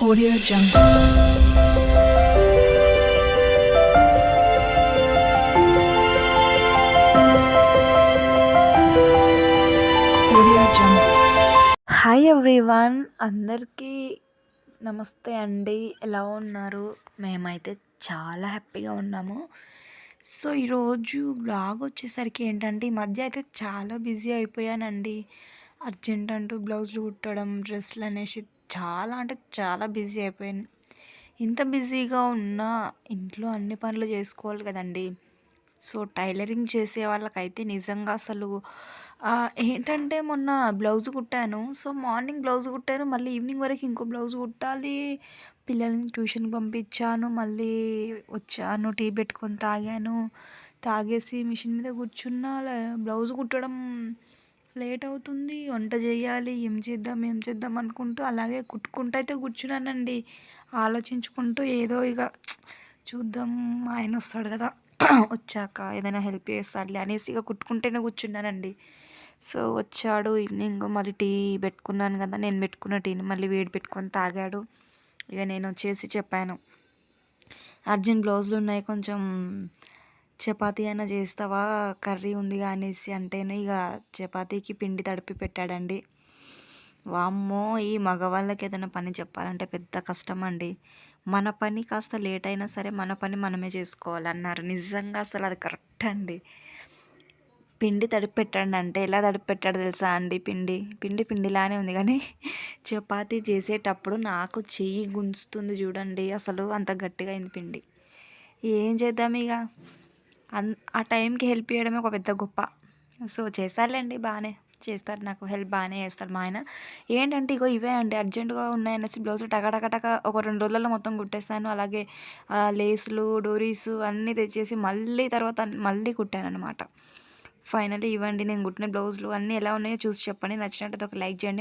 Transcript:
Audio Jungle. Audio Jungle. Hi everyone అందరికీ నమస్తే అండి ఎలా ఉన్నారు మేమైతే చాలా హ్యాపీగా ఉన్నాము సో ఈరోజు బ్లాగ్ వచ్చేసరికి ఏంటంటే ఈ మధ్య అయితే చాలా బిజీ అయిపోయానండి అర్జెంట్ అంటూ బ్లౌజులు కుట్టడం డ్రెస్సులు అనేసి చాలా అంటే చాలా బిజీ అయిపోయాను. ఇంత బిజీగా ఉన్నా ఇంట్లో అన్ని పనులు చేసుకోవాలి కదండి. సో టైలరింగ్ చేసే వాళ్ళకైతే నిజంగా అసలు ఏంటంటే మొన్న బ్లౌజ్ కుట్టాను. సో మార్నింగ్ బ్లౌజ్ కుట్టాను మళ్ళీ ఈవినింగ్ వరకు ఇంకో బ్లౌజ్ కుట్టాలి. పిల్లల్ని ట్యూషన్కి పంపించాను మళ్ళీ వచ్చాను టీ పెట్టుకొని తాగాను. తాగేసి మిషన్ మీద కూర్చున్నా బ్లౌజ్ కుట్టడం లేట్ అవుతుంది వంట చేయాలి ఏం చేద్దాం ఏం చేద్దాం అనుకుంటూ అలాగే కుట్టుకుంటూ అయితే కూర్చున్నానండి. ఆలోచించుకుంటూ ఏదో ఇక చూద్దాం ఆయన వస్తాడు కదా వచ్చాక ఏదైనా హెల్ప్ చేస్తాడులే అనేసి ఇక కుట్టుకుంటేనే కూర్చున్నానండి. సో వచ్చాడు ఈవినింగ్ మళ్ళీ టీ పెట్టుకున్నాను కదా నేను పెట్టుకున్న టీని మళ్ళీ వేడి పెట్టుకొని తాగాడు. ఇక నేను వచ్చేసి చెప్పాను. అర్జెంట్ బ్లౌజులు ఉన్నాయి కొంచెం చపాతీ అయినా చేస్తావా? కర్రీ ఉంది అనేసి అంటేనే ఇక చపాతీకి పిండి తడిపి పెట్టాడండి. వామ్మో ఈ మగవాళ్ళకి ఏదైనా పని చెప్పాలంటే పెద్ద కష్టం అండి మన పని కాస్త లేట్ అయినా సరే మన పని మనమే చేసుకోవాలన్నారు. నిజంగా అసలు అది కరెక్ట్ అండి? పిండి తడిపి పెట్టండి అంటే ఎలా తడిపి పెట్టాడు తెలుసా అండి పిండి? పిండి పిండిలానే ఉంది కానీ చపాతీ చేసేటప్పుడు నాకు చెయ్యి గుంజుతుంది చూడండి. అసలు అంత గట్టిగా అయింది పిండి. ఏం చేద్దాం ఇక అన్ ఆ టైంకి హెల్ప్ చేయడమే ఒక పెద్ద గొప్ప. సో చేస్తారులేండి బాగానే చేస్తారు నాకు హెల్ప్ బాగానే చేస్తాడు మా ఆయన. ఏంటంటే ఇగో ఇవే అండి అర్జెంటుగా ఉన్నాయనేసి బ్లౌజులు టక ఒక రెండు రోజులలో మొత్తం కుట్టేస్తాను. అలాగే లేసులు డోరీస్ అన్నీ తెచ్చేసి మళ్ళీ తర్వాత మళ్ళీ కుట్టాను అనమాట ఫైనల్లీ ఇవ్వండి నేను కుట్టిన బ్లౌజులు అన్నీ ఎలా ఉన్నాయో చూసి చెప్పండి. నచ్చినట్టు ఒక లైక్ చేయండి.